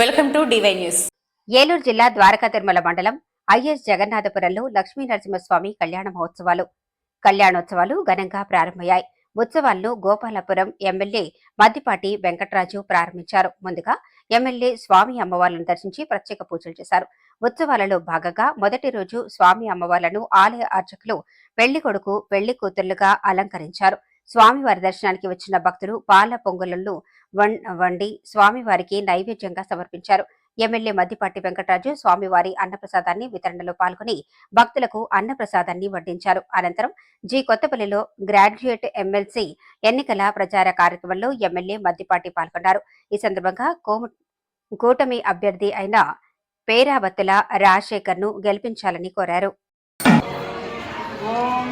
Welcome to DY news. Eluru జిల్లా ద్వారకా తిరుమల మండలం is జగన్నాథపురంలో Lakshmi Narasimhaswamy కళ్యాణ మహోత్సవాలు. కళ్యాణోత్సవాలు ఘనంగా ప్రారంభమయ్యాయి. ఉత్సవాలను గోపాలపురం ఎమ్మెల్యే మద్దిపాటి వెంకటరాజు ప్రారంభించారు. ముందుగా ఎమ్మెల్యే స్వామి అమ్మవార్లను దర్శించి ప్రత్యేక పూజలు చేశారు. ఉత్సవాలలో భాగంగా మొదటి రోజు స్వామి అమ్మవార్లను ఆలయ అర్చకులు పెళ్ళి కొడుకు పెళ్ళి కూతుర్లుగా అలంకరించారు. స్వామివారి దర్శనానికి వచ్చిన భక్తులు పాల పొంగులను వండి స్వామివారికి నైవేద్యంగా సమర్పించారు. ఎమ్మెల్యే మద్దిపాటి వెంకటరాజు స్వామివారి అన్నప్రసాదాన్ని వితరణలో పాల్గొని భక్తులకు అన్నప్రసాదాన్ని వడ్డించారు. అనంతరం జి కొత్తపల్లిలో గ్రాడ్యుయేట్ ఎమ్మెల్సీ ఎన్నికల ప్రచార కార్యక్రమంలో ఎమ్మెల్యే మద్దిపాటి పాల్గొన్నారు. ఈ సందర్భంగా కూటమి అభ్యర్థి అయిన పేరావత్తుల రాజశేఖర్ను గెలిపించాలని కోరారు. ఓం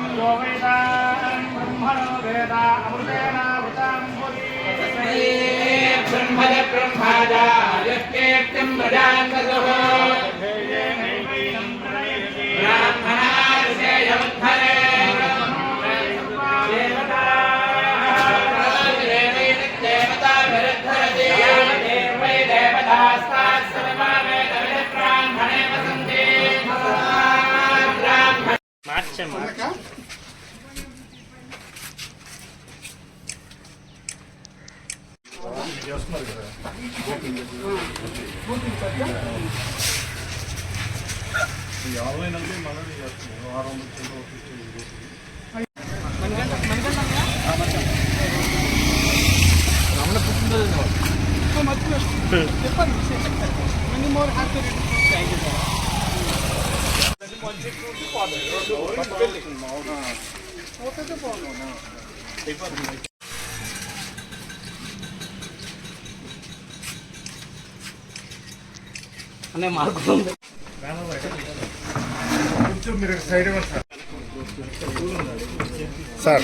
బ్రహ్మాద యత్కేత్యం ప్రజాన్వసుః బ్రాహ్మణార్షేయముద్ధరే దేవతాభిరుద్ధరతి వై దేవతాస్తాత్ ఈ ఆన్లైన్ అంటే మనది చేస్తున్నాం వారం వచ్చిందో ఫిఫ్టీన్ కొంచెం మీరు సైడ్ ఇవ్వండి sir sir.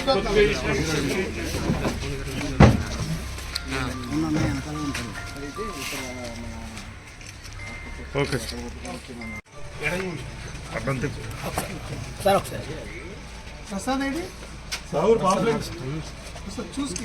Okay sir. Tippu Prasad sir pamphlets ఒకసారి చూసుకు